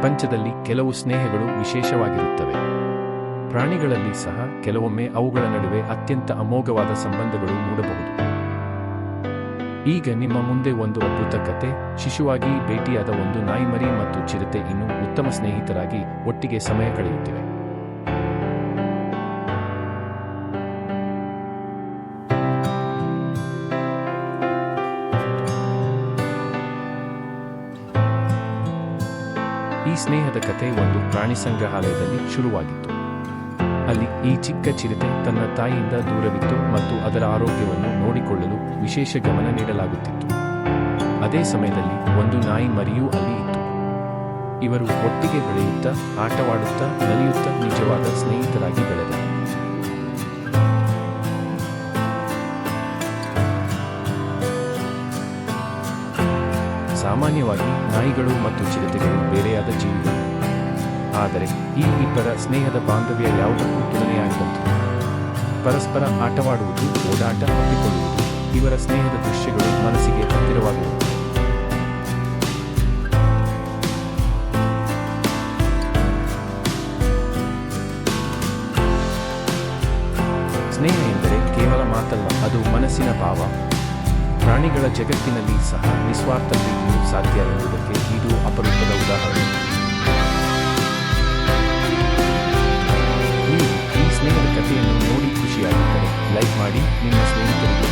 ಪ್ರಪಂಚದಲ್ಲಿ ಕೆಲವು ಸ್ನೇಹಗಳು ವಿಶೇಷವಾಗಿರುತ್ತವೆ. ಪ್ರಾಣಿಗಳಲ್ಲಿ ಸಹ ಕೆಲವೊಮ್ಮೆ ಅವುಗಳ ನಡುವೆ ಅತ್ಯಂತ ಅಮೋಘವಾದ ಸಂಬಂಧಗಳು ಮೂಡಬಹುದು. ಈಗ ನಿಮ್ಮ ಮುಂದೆ ಒಂದು ಅದ್ಭುತ ಕತೆ, ಶಿಶುವಾಗಿ ಭೇಟಿಯಾದ ಒಂದು ನಾಯಿಮರಿ ಮತ್ತು ಚಿರತೆ ಇನ್ನೂ ಉತ್ತಮ ಸ್ನೇಹಿತರಾಗಿ ಒಟ್ಟಿಗೆ ಸಮಯ ಕಳೆಯುತ್ತಿವೆ. ಈ ಸ್ನೇಹದ ಕಥೆ ಒಂದು ಪ್ರಾಣಿ ಸಂಗ್ರಹಾಲಯದಲ್ಲಿ ಶುರುವಾಗಿತ್ತು. ಅಲ್ಲಿ ಈ ಚಿಕ್ಕ ಚಿರತೆ ತನ್ನ ತಾಯಿಯಿಂದ ದೂರವಿತ್ತು ಮತ್ತು ಅದರ ಆರೋಗ್ಯವನ್ನು ನೋಡಿಕೊಳ್ಳಲು ವಿಶೇಷ ಗಮನ ನೀಡಲಾಗುತ್ತಿತ್ತು. ಅದೇ ಸಮಯದಲ್ಲಿ ಒಂದು ನಾಯಿ ಮರಿಯೂ ಅಲ್ಲಿ ಇತ್ತು. ಇವರು ಒಟ್ಟಿಗೆ ಬೆಳೆಯುತ್ತಾ, ಆಟವಾಡುತ್ತಾ, ನಲಿಯುತ್ತಾ ನಿಜವಾದ ಸ್ನೇಹಿತರಾಗಿ ಬೆಳೆದರು. ಸಾಮಾನ್ಯವಾಗಿ ನಾಯಿಗಳು ಮತ್ತು ಚಿರತೆಗಳು ಬೇರೆಯಾದ ಜೀವಿಗಳು. ಆದರೆ ಈ ಇಬ್ಬರ ಸ್ನೇಹದ ಬಾಂಧವ್ಯ ಯಾವುದಕ್ಕೂ ತುಲನೆಯಾಗದಂತು ಪರಸ್ಪರ ಆಟವಾಡುವುದು, ಓಡಾಟ ಹಾಕಿಕೊಳ್ಳುವುದು ಇವರ ಸ್ನೇಹದ ದೃಶ್ಯಗಳು ಮನಸ್ಸಿಗೆ ಹತ್ತಿರವಾಗುವುದು. ಸ್ನೇಹ ಎಂದರೆ ಕೇವಲ ಮಾತಲ್ಲ, ಅದು ಮನಸ್ಸಿನ ಭಾವ. ಪ್ರಾಣಿಗಳ ಜಗತ್ತಿನಲ್ಲಿ ಸಹ ನಿಸ್ವಾರ್ಥ ಪ್ರೀತಿಯು ಸಾಧ್ಯ ಎಂಬುದಕ್ಕೆ ಇದು ಅಪರೂಪದ ಉದಾಹರಣೆ. ನೀವು ಈ ಸ್ನೇಹದ ಕಥೆಯನ್ನು ನೋಡಿ ಖುಷಿಯಾಗಿದ್ದರೆ ಲೈಕ್ ಮಾಡಿ, ನಿಮ್ಮ ಸ್ನೇಹಿತರಿಗೆ